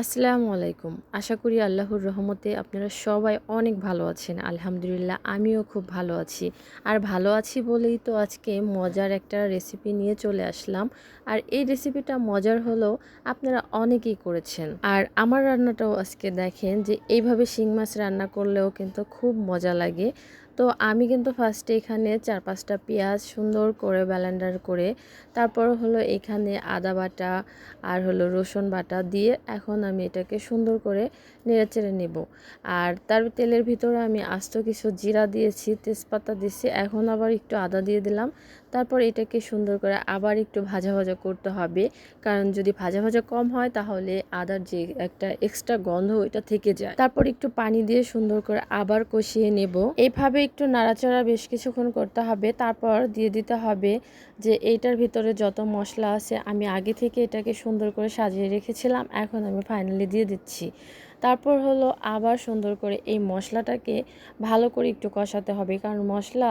আসসালামু আলাইকুম। আশা করি আল্লাহর রহমতে আপনারা সবাই অনেক ভালো আছেন। আলহামদুলিল্লাহ, আমিও খুব ভালো আছি। আর ভালো আছি বলেই তো আজকে মজার একটা রেসিপি নিয়ে চলে আসলাম। আর এই রেসিপিটা মজার হলেও আপনারা অনেকেই করেছেন। আর আমার রান্নাটাও আজকে দেখেন যে এইভাবে শিং মাছ রান্না করলেও কিন্তু খুব মজা লাগে। তো আমি কিন্তু ফার্স্টে এখানে চার পাঁচটা পেঁয়াজ সুন্দর করে ব্যালেন্ডার করে তারপর হলো এখানে আদা বাটা আর হলো রসুন বাটা দিয়ে এখন আমি এটাকে সুন্দর করে নেড়েচেড়ে নেব। আর তার তেলের ভিতরে আমি আস্ত কিছু জিরা দিয়েছি, তেজপাতা দিয়েছি, এখন আবার একটু আদা দিয়ে দিলাম। তারপর এটাকে সুন্দর করে আবার একটু ভাজা ভাজা করতে হবে। কারণ যদি ভাজা ভাজা কম হয়, তাহলে আদার যে একটা এক্সট্রা গন্ধ, ওইটা থেকে যায়। তারপর একটু পানি দিয়ে সুন্দর করে আবার কষিয়ে নেব। এইভাবে একটু নাড়াচাড়া বেশ কিছুক্ষণ করতে হবে। তারপর দিয়ে দিতে হবে যে, এইটার ভিতরে যত মশলা আছে, আমি আগে থেকে এটাকে সুন্দর করে সাজিয়ে রেখেছিলাম। এখন আমি ফাইনালি দিয়ে দিচ্ছি। তারপর হলো আবার সুন্দর করে এই মশলাটাকে ভালো করে একটু কষাতে হবে। কারণ মশলা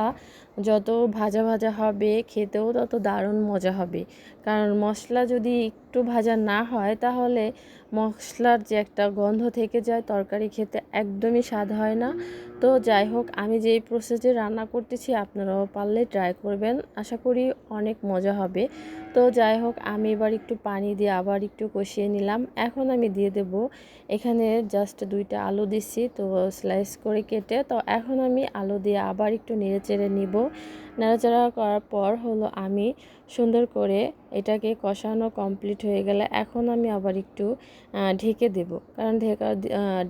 যত ভাজা ভাজা হবে, খেতেও তত দারুণ মজা হবে। কারণ মশলা যদি একটু ভাজা না হয়, তাহলে মশলার যে একটা গন্ধ থেকে যায়, তরকারি খেতে একদমই স্বাদ হয় না। তো যাই হোক, আমি যেই প্রসেসে রান্না করতেছি, আপনারাও পারলে ট্রাই করবেন। আশা করি অনেক মজা হবে। তো যাই হোক, আমি এবার একটু পানি দিয়ে আবার একটু কষিয়ে নিলাম। এখন আমি দিয়ে দেব, এখানে জাস্ট দুইটা আলু দিচ্ছি তো স্লাইস করে কেটে, তো এখন আমি আলু দিয়ে আবার একটু নেড়ে চেড়ে নিব। নাড়াচাড়া করার পর হলো আমি সুন্দর করে এটাকে কষানো কমপ্লিট হয়ে গেলে এখন আমি আবার একটু ঢেকে দেব। কারণ ঢেকা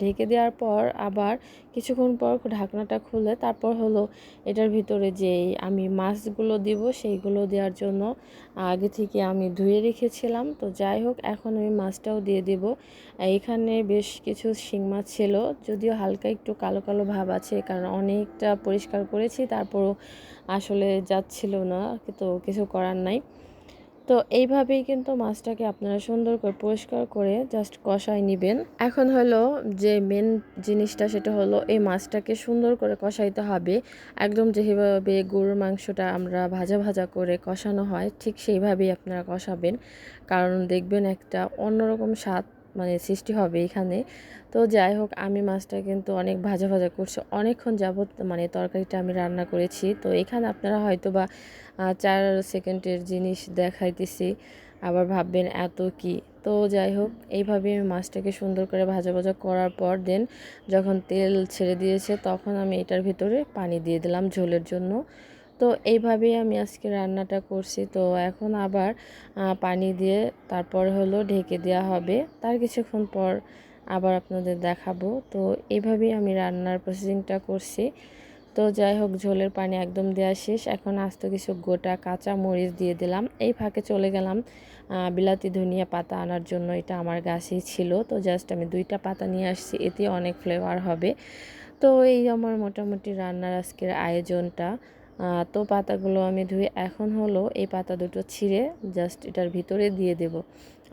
ঢেকে দেওয়ার পর আবার কিছুক্ষণ পর ঢাকনাটা খুলে তারপর হলো এটার ভিতরে যে আমি মাছগুলো দিব সেইগুলো দেওয়ার জন্য আগে থেকে আমি ধুয়ে রেখেছিলাম। তো যাই হোক, এখন আমি মাছটাও দিয়ে দেব। এখানে বেশ কিছু শিং মাছ ছিল, যদিও হালকা একটু কালো কালো ভাব আছে, কারণ অনেকটা পরিষ্কার করেছি, তারপরও আসলে যাচ্ছিল না, তো কিছু করার নাই। তো এইভাবেই কিন্তু মাছটাকে আপনারা সুন্দর করে পরিষ্কার করে জাস্ট কষাই নেবেন। এখন হলো যে মেন জিনিসটা সেটা হলো এই মাছটাকে সুন্দর করে কষাইতে হবে। একদম যেভাবে গরুর মাংসটা আমরা ভাজা ভাজা করে কষানো হয় ঠিক সেইভাবেই আপনারা কষাবেন। কারণ দেখবেন একটা অন্যরকম স্বাদ মানে সৃষ্টি হবে এখানে। তো যাই হোক, আমি মাছটা কিন্তু অনেক ভাজা ভাজা করছি। অনেকক্ষণ যাবৎ মানে তরকারিটা আমি রান্না করেছি। তো এখানে আপনারা হয়তো বা চার সেকেন্ডের জিনিস দেখাইতেছি। আবার ভাববেন, এত কি? তো যাই হোক, এইভাবে আমি মাছটাকে সুন্দর করে ভাজা ভাজা করার পর দেন যখন তেল ছেড়ে দিয়েছে, তখন আমি এটার ভিতরে পানি দিয়ে দিলাম ঝোলের জন্য। তো এইভাবেই আমি আজকে রান্নাটা করছি। তো এখন আবার পানি দিয়ে তারপর হলো ঢেকে দেওয়া হবে। তার কিছুক্ষণ পর আবার আপনাদের দেখাবো। তো এইভাবেই আমি রান্নার প্রসেসিংটা করছি। তো যাই হোক, ঝোলের পানি একদম দেওয়া শেষ। এখন আস্ত কিছু গোটা কাঁচা মরিচ দিয়ে দিলাম। এই ফাঁকে চলে গেলাম বিলাতি ধনিয়া পাতা আনার জন্য। এটা আমার গাছেই ছিল। তো জাস্ট আমি দুইটা পাতা নিয়ে আসছি। এতে অনেক ফ্লেভার হবে। তো এই আমার মোটামুটি রান্নার আজকের আয়োজনটা। তো পাতাগুলো আমি ধুয়ে এখন হলো এই পাতা দুটো ছিঁড়ে জাস্ট এটার ভিতরে দিয়ে দেব।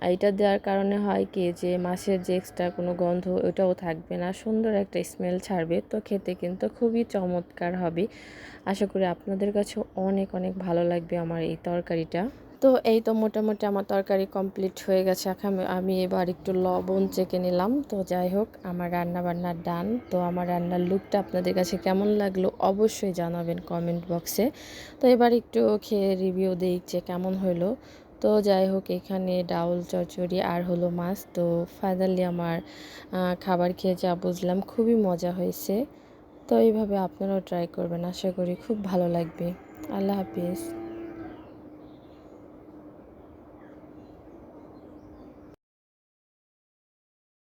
আর এটা দেওয়ার কারণে হয় কি যে মাছের যে এক্সট্রা কোনো গন্ধ ওটাও থাকবে না, সুন্দর একটা স্মেল ছাড়বে। তো খেতে কিন্তু খুবই চমৎকার হবে। আশা করি আপনাদের কাছেও অনেক অনেক ভালো লাগবে আমার এই তরকারিটা। তো এই তো মোটামুটি আমার তরকারি কমপ্লিট হয়ে গেছে। এখন আমি এবার একটু লবণ চেকে নিলাম। তো যাই হোক, আমার রান্না বান্নার ডান তো আমার রান্নার লুকটা আপনাদের কাছে কেমন লাগল অবশ্যই জানাবেন কমেন্ট বক্সে তো এবার একটু খেয়ে রিভিউ দিই যে কেমন হলো। তো যাই হোক, এখানে ডাউল, চচ্চড়ি আর হলো মাছ। তো ফাইনালি আমার খাবার খেয়ে যা বুঝলাম খুবই মজা হয়েছে। তো এইভাবে আপনারাও ট্রাই করবেন। আশা করি খুব ভালো লাগবে। আল্লাহ হাফিজ।